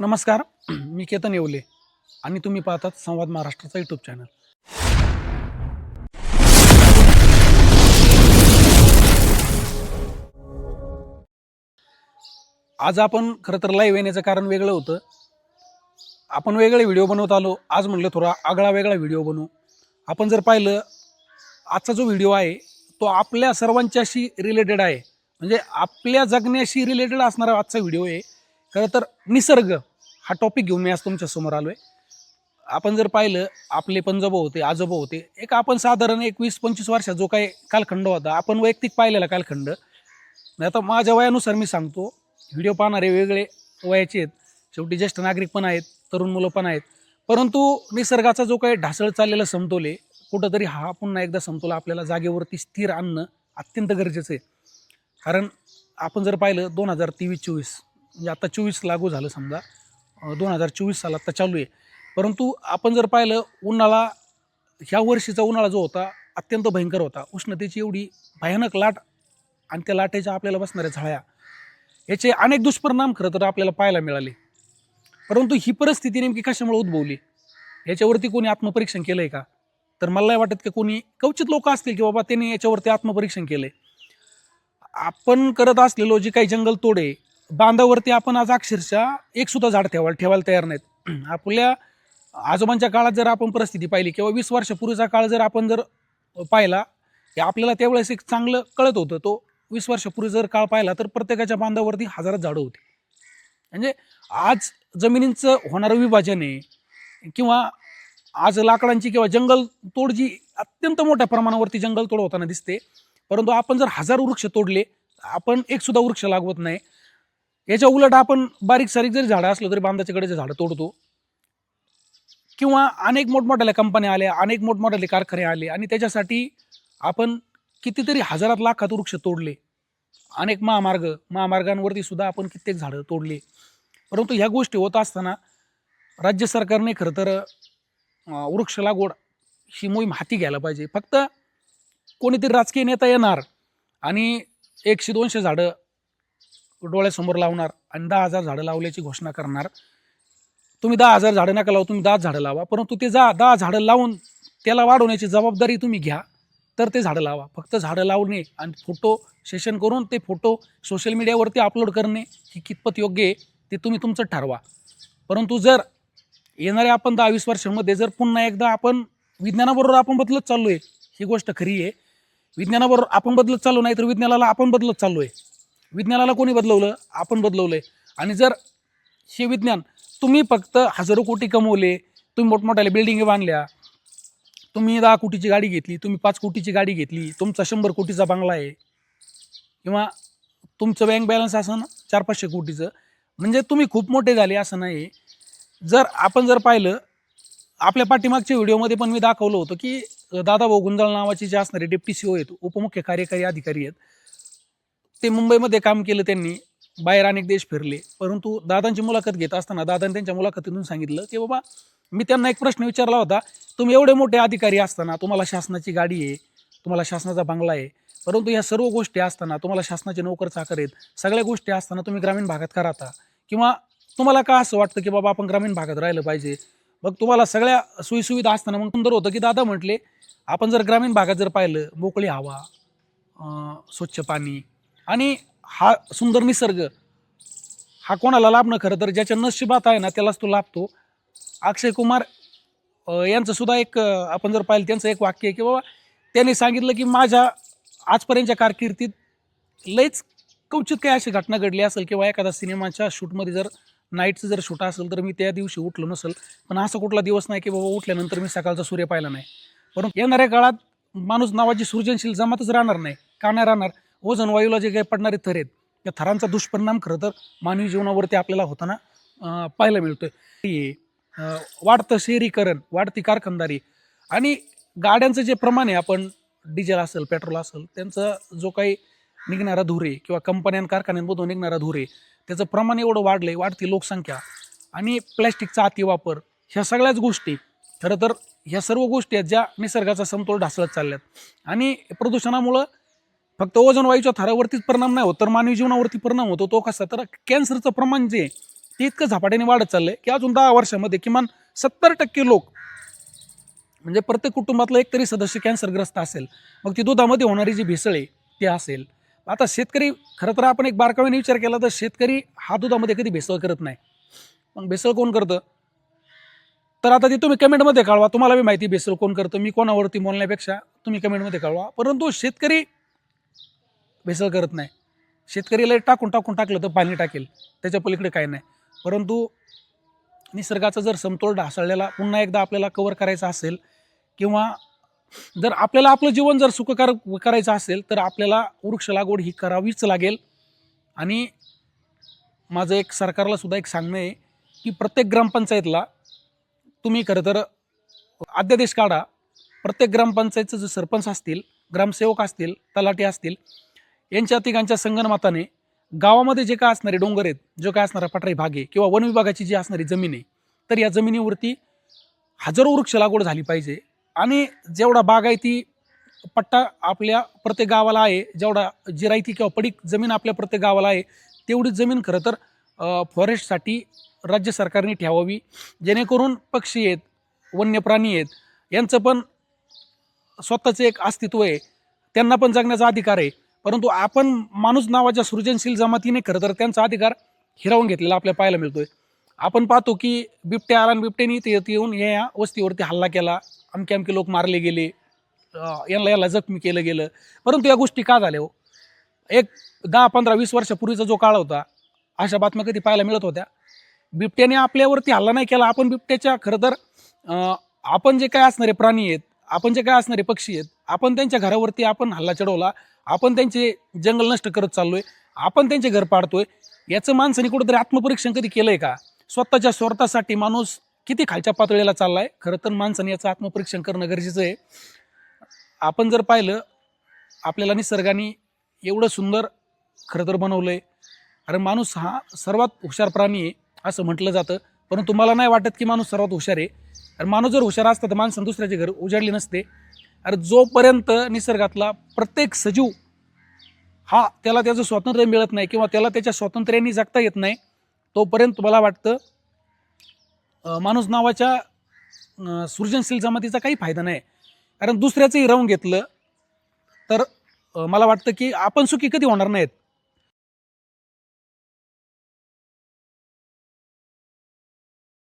नमस्कार मी केतन येवले आणि तुम्ही पाहतात संवाद महाराष्ट्राचा यूट्यूब चॅनल आज आपण खरं तर लाईव्ह येण्याचं कारण वेगळं होतं. आपण वेगळे व्हिडिओ बनवत आलो आज म्हणलं थोडा आगळा वेगळा व्हिडिओ बनवू. आपण जर पाहिलं आजचा जो व्हिडिओ आहे तो आपल्या सर्वांच्याशी रिलेटेड आहे. म्हणजे आपल्या जगण्याशी रिलेटेड असणारा आजचा व्हिडिओ आहे. खरं तर निसर्ग. हा टॉपिक घेऊन मी आज तुमच्यासमोर आहे आपण जर पाहिलं आपले पंजोबा होते आजोबा होते. एक आपण साधारण एक वीस पंचवीस वर्षात जो काही कालखंड होता आपण वैयक्तिक पाहिलेला कालखंड. नाही आता माझ्या वयानुसार मी सांगतो व्हिडिओ पाहणारे वेगळे वयाचे आहेत. शेवटी ज्येष्ठ नागरिक पण आहेत तरुण मुलं पण आहेत. परंतु निसर्गाचा जो काही ढासळ चाललेला समतोल आहे कुठंतरी हा पुन्हा एकदा समतोल आपल्याला जागेवरती स्थिर आणणं अत्यंत गरजेचं आहे. कारण आपण जर पाहिलं दोन हजार तेवीस चोवीस म्हणजे आता चोवीस लागू झालं समजा दोन हजार चोवीस साल आता चालू आहे. परंतु आपण जर पाहिलं उन्हाळा ह्या वर्षीचा उन्हाळा जो होता अत्यंत भयंकर होता. उष्णतेची एवढी भयानक लाट आणि त्या लाटेच्या आपल्याला बसणाऱ्या झाळ्या याचे अनेक दुष्परिणाम खरं तर आपल्याला पाहायला मिळाले. परंतु ही परिस्थिती नेमकी कशामुळे उद्भवली? याच्यावरती कोणी आत्मपरीक्षण केलं आहे का? तर मला वाटत की कोणी कवचित लोक असतील की बाबा त्यांनी याच्यावरती आत्मपरीक्षण केलं आहे आपण करत असलेलो जी काही जंगल तोडे बांधावरती आपण आज अक्षरशः एक सुद्धा झाड ठेवायला ठेवायला तयार नाहीत. आपल्या आजोबांच्या काळात जर आपण परिस्थिती पाहिली किंवा वीस वर्षापूर्वीचा काळ जर आपण जर पाहिला की आपल्याला त्यावेळेस एक चांगलं कळत होतं. तो वीस वर्षापूर्वी जर काळ पाहिला तर प्रत्येकाच्या बांधावरती हजारात झाडं होती. म्हणजे आज जमिनींचं होणारं विभाजन आहे किंवा आज लाकडांची किंवा जंगल तोड जी अत्यंत मोठ्या प्रमाणावरती जंगल तोड होताना दिसते परंतु आपण जर हजार वृक्ष तोडले आपण एकसुद्धा वृक्ष लागवत नाही. याच्या उलट आपण बारीक सारीक जरी झाडं असलं तरी बांधाच्याकडे झाडं तोडतो. किंवा अनेक मोठमोठ्या कंपन्या आल्या अनेक मोठमोठ्याले कारखाने आले आणि त्याच्यासाठी आपण कितीतरी हजारात लाखात वृक्ष तोडले. अनेक महामार्ग महामार्गांवरती सुद्धा आपण कित्येक झाडं तोडले. परंतु ह्या गोष्टी होत असताना राज्य सरकारने खरं तर वृक्ष लागवड ही मोहीम हाती घ्यायला पाहिजे. फक्त कोणीतरी राजकीय नेता येणार आणि एकशे दोनशे झाडं डोळ्यासमोर लावणार आणि दहा हजार झाडं लावल्याची घोषणा करणार. तुम्ही दहा हजार झाडं नका लावू तुम्ही दहा झाडं लावा. परंतु ते जा दहा झाडं लावून त्याला वाढवण्याची जबाबदारी तुम्ही घ्या. तर ते झाडं लावा. फक्त झाडं लावणे आणि फोटो सेशन करून ते फोटो सोशल मीडियावरती अपलोड करणे ही कितपत योग्य आहे ते तुम्ही तुमचं ठरवा. परंतु जर येणाऱ्या आपण दहा वीस वर्षांमध्ये जर पुन्हा एकदा आपण विज्ञानाबरोबर आपण बदलत चाललो आहे ही गोष्ट खरी आहे. विज्ञानाबरोबर आपण बदलत चाललो नाही तर विज्ञानाला आपण बदलत चाललो आहे विज्ञानाला कोणी बदलवलं? आपण बदलवलं आहे आणि जर हे विज्ञान तुम्ही फक्त हजारो कोटी कमवले तुम्ही मोठमोठ्या बिल्डिंग बांधल्या तुम्ही दहा कोटीची गाडी घेतली तुम्ही पाच कोटीची गाडी घेतली तुमचा शंभर कोटीचा बंगला आहे किंवा तुमचं बँक बॅलन्स असं ना चार पाचशे कोटीचं म्हणजे तुम्ही खूप मोठे झाले असं नाही. जर आपण जर पाहिलं आपल्या पाठीमागच्या व्हिडिओमध्ये पण मी दाखवलं होतं की दादाभाऊ गुंजाळ नावाचे जे असणारे डेप्टी सी ओ आहेत उपमुख्य कार्यकारी अधिकारी आहेत ते मुंबईमध्ये काम केलं त्यांनी बाहेर अनेक देश फिरले. परंतु दादांची मुलाखत घेत असताना दादांनी त्यांच्या मुलाखतीतून सांगितलं की बाबा मी त्यांना एक प्रश्न विचारला होता. तुम्ही एवढे मोठे अधिकारी असताना तुम्हाला शासनाची गाडी आहे तुम्हाला शासनाचा बंगला आहे. परंतु या सर्व गोष्टी असताना तुम्हाला शासनाचे नोकर चाकर आहेत. सगळ्या गोष्टी असताना तुम्ही ग्रामीण भागात का राहता किंवा तुम्हाला का असं वाटतं की बाबा आपण ग्रामीण भागात राहिलं पाहिजे? मग तुम्हाला सगळ्या सोयीसुविधा असताना मग सुंदर होतं की दादा म्हटले आपण जर ग्रामीण भागात जर पाहिलं मोकळी हवा स्वच्छ पाणी आणि हा सुंदर निसर्ग हा कोणाला लाभणं खरं तर ज्याच्या नशिबात आहे ना त्यालाच तो लाभतो. अक्षय कुमार यांचं सुद्धा एक आपण जर पाहिलं त्यांचं एक वाक्य आहे की बाबा त्यांनी सांगितलं की माझ्या आजपर्यंतच्या कारकिर्दीत लईच कवचित काही अशी घटना घडली असेल किंवा एखादा सिनेमाच्या शूटमध्ये जर नाईटचं जर शूट असेल तर मी त्या दिवशी उठलो नसेल. पण असा कुठला दिवस नाही की बाबा उठल्यानंतर मी सकाळचा सूर्य पाहिला नाही. परंतु येणाऱ्या काळात माणूस नावाची सृजनशील जमातच राहणार नाही का नाही राहणार? ओझन वायूला जे काही पडणारे थर आहेत त्या थरांचा दुष्परिणाम खरं तर मानवी जीवनावरती आपल्याला होताना पाहायला मिळतोय. वाढतं शहरीकरण वाढती कारखानदारी आणि गाड्यांचं जे प्रमाण आहे आपण डिझेल असेल पेट्रोल असेल त्यांचा जो काही निघणारा धुरे किंवा कंपन्या कारखान्यांमधून निघणारा धुरे त्याचं प्रमाण एवढं वाढलंय वाढती लोकसंख्या आणि प्लॅस्टिकचा अतिवापर ह्या सगळ्याच गोष्टी खरं तर ह्या सर्व गोष्टी आहेत ज्या निसर्गाचा समतोल ढासळत चालल्यात. आणि प्रदूषणामुळं फक्त ओझोन वायूच्या थरावरतीच परिणाम नाही होत तर मानवी जीवनावरती परिणाम होतो तो कसा? तर कॅन्सरचं प्रमाण जे आहे, ते इतकं झपाट्याने वाढत चाललंय की अजून दहा वर्षामध्ये किमान सत्तर टक्के लोक म्हणजे प्रत्येक कुटुंबातला एक तरी सदस्य कॅन्सरग्रस्त असेल मग ती दुधामध्ये होणारी जी भेसळ आहे ती असेल. आता शेतकरी खरं तर आपण एक बारकावीने विचार केला तर शेतकरी हा दुधामध्ये कधी भेसळ करत नाही. मग भेसळ कोण करतं? तर आता ती तुम्ही कमेंटमध्ये कळवा तुम्हाला बी माहिती भेसळ कोण करतं मी कोणावरती बोलण्यापेक्षा तुम्ही कमेंटमध्ये कळवा. परंतु शेतकरी भेसळ करत नाही. शेतकरीला टाकून टाकून टाकलं तर पाणी टाकेल. त्याच्या पलीकडे काही नाही. परंतु निसर्गाचा जर समतोल ढासळलेला पुन्हा एकदा आपल्याला कवर करायचा असेल किंवा जर आपल्याला आपलं जीवन जर सुखकार करायचं असेल तर आपल्याला वृक्ष लागवड ही करावीच लागेल. आणि माझं एक सरकारला सुद्धा एक सांगणं आहे की प्रत्येक ग्रामपंचायतला तुम्ही खरं तर अध्यादेश काढा. प्रत्येक ग्रामपंचायतचं जे सरपंच असतील ग्रामसेवक असतील तलाठी असतील यांच्या तिघांच्या संगणमाताने गावामध्ये जे काय असणारे डोंगर आहेत जो काय असणारा पठारी भाग आहे किंवा वन विभागाची जी असणारी जमीन आहे तर या जमिनीवरती हजारो वृक्ष लागवड झाली पाहिजे. आणि जेवढा बागायती पट्टा आपल्या प्रत्येक गावाला आहे जेवढा जिरायती किंवा पडीक जमीन आपल्या प्रत्येक गावाला आहे तेवढीच जमीन खरं तर फॉरेस्टसाठी राज्य सरकारने ठेवावी. जेणेकरून पक्षी आहेत वन्य प्राणी आहेत यांचं पण स्वतःचं एक अस्तित्व आहे. त्यांना पण जगण्याचा अधिकार आहे. परंतु आपण माणूस नावाच्या सृजनशील जमातीने खरं तर त्यांचा अधिकार हिरावून घेतलेला आपल्याला पाहायला मिळतोय. आपण पाहतो की बिबट्या आला आणि बिबट्याने ते येत येऊन या वस्तीवरती हल्ला केला. अमके अमके लोक मारले गेले. यांना याला जखमी केलं गेलं. परंतु या गोष्टी का झाल्या हो? एक दहा पंधरा वीस वर्षापूर्वीचा जो काळ होता अशा बातम्या कधी पाहायला मिळत होत्या. बिबट्याने आपल्यावरती हल्ला नाही केला. आपण बिबट्याच्या खरं तर आपण जे काय असणारे प्राणी आहेत आपण जे काय असणारे पक्षी आहेत आपण त्यांच्या घरावरती आपण हल्ला चढवला आपण त्यांचे जंगल नष्ट करत चाललोय आपण त्यांचे घर पाडतोय याचं माणसाने कुठंतरी आत्मपरीक्षण कधी केलंय का? स्वतःच्या स्वार्थासाठी माणूस किती खालच्या पातळीला चाललाय? खरं तर माणसाने याचं आत्मपरीक्षण करणं गरजेचं आहे. आपण जर पाहिलं आपल्याला निसर्गाने एवढं सुंदर खरं तर बनवलंय. कारण माणूस हा सर्वात हुशार प्राणी आहे असं म्हटलं जातं. परंतु मला नाही वाटत की माणूस सर्वात हुशार आहे. कारण माणूस जर हुशार असता तर माणसानं दुसऱ्याचे घर उजाडले नसते. अरे जोपर्यंत निसर्गातला प्रत्येक सजीव हा त्याला त्याचं स्वातंत्र्य मिळत नाही किंवा त्याला त्याच्या स्वातंत्र्याने जगता येत नाही तोपर्यंत मला वाटतं माणूस नावाच्या सृजनशील जमातीचा काही फायदा नाही. कारण दुसऱ्याचंही राहून घेतलं तर मला वाटतं की आपण सुखी कधी होणार नाहीत.